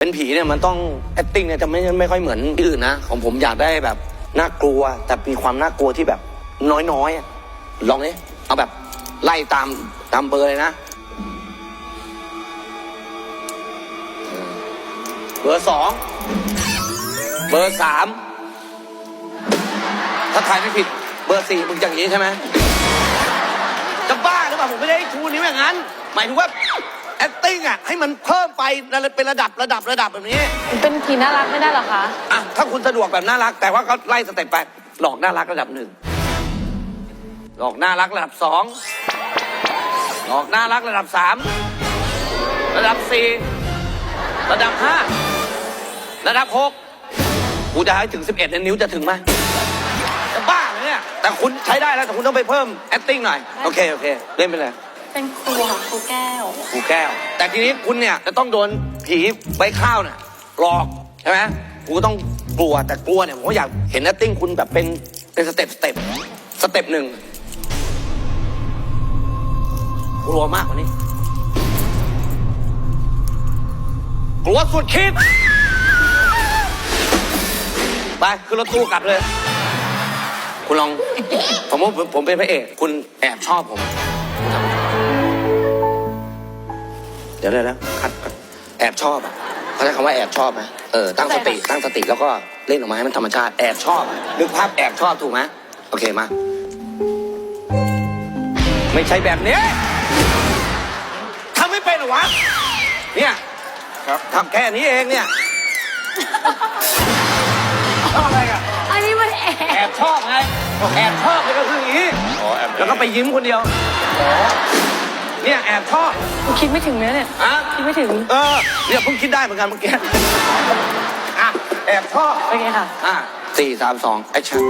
เป็นผีเนี่ยมันต้อง acting เนี่ยจะไม่ไม่ค่อยเหมือนที่อื่นนะ ของผมอยากได้แบบน่ากลัว แต่มีความน่ากลัวที่แบบน้อยๆอะลองดิเอาแบบไล่ตามตามเบอร์เลยนะ เบอร์สองเบอร์สามถ้าทายไม่ผิด เบอร์สี่มึงอย่างนี้ใช่ไหมจะบ้าหรือเปล่าผมไม่ได้ชูนิ้วอย่างนั้น หมายถึงว่า acting อะให้มันเพิ่มไปเป็นระดับระดับระดับแบบนี้ เป็นผีน่ารักไม่ได้เหรอคะอะถ้าคุณสะดวกแบบน่ารัก แต่ว่าเขาไล่สเต็ปไปหลอกน่ารักระดับหนึ่งหลอกน่ารักระดับสองหลอกน่ารักระดับสามระดับสี่ระดับห้าระดับหกกูจะให้ถึงสิบเอ็ดนิ้วจะถึงไหมจะบ้าไหมเนี่ยแต่คุณใช้ได้แล้วแต่คุณต้องไปเพิ่ม acting หน่อย โอเค โอเค เล่นไปเลย เป็นครูค่ะครูแก้ว ครูแก้ว แต่ทีนี้คุณเนี่ยจะต้องโดนผีใบข้าวเนี่ยหลอกใช่ไหมกูก็ต้องกลัวแต่กลัวเนี่ยผมก็อยากเห็นนัตติ้งคุณแบบเป็นเป็นสเต็ปสเต็ปสเต็ปหนึ่งกลัวมากกว่านี้ กลัวสุดขีดไปขึ้นรถตู้กลับเลย คุณลองผมว่าผมผมเป็นพระเอก คุณแอบชอบผม ดี๋ยวเดี๋ยวนะคัดคัดแอบชอบอะเขาใช้คำว่าแอบชอบไหมเออตั้งสติตั้งสติแล้วก็เล่นออกมาให้มันธรรมชาติแอบชอบอะนึกภาพแอบชอบถูกไหมโอเคมา ไม่ใช่แบบนี้ทำไม่เป็นเหรอวะเนี่ยครับทำแค่นี้เองเนี่ยชอบอะไรอะอันนี้มันแอบแอบชอบไงแอบชอบเลยก็คืออย่างนี้อ๋อแอบแล้วก็ไปยิ้มคนเดียว เนี่ยแอบชอบคิดไม่ถึงเลยเนี่ยอะคิดไม่ถึงเออเนี่ยเพิ่งคิดได้เหมือนกันเมื่อกี้อะแอบชอบโอเคค่ะ อะสี่สามสองแอคชั่น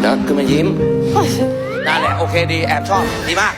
แล้วคือมายิ้มนั่นแหละโอเคดีแอบชอบดีมาก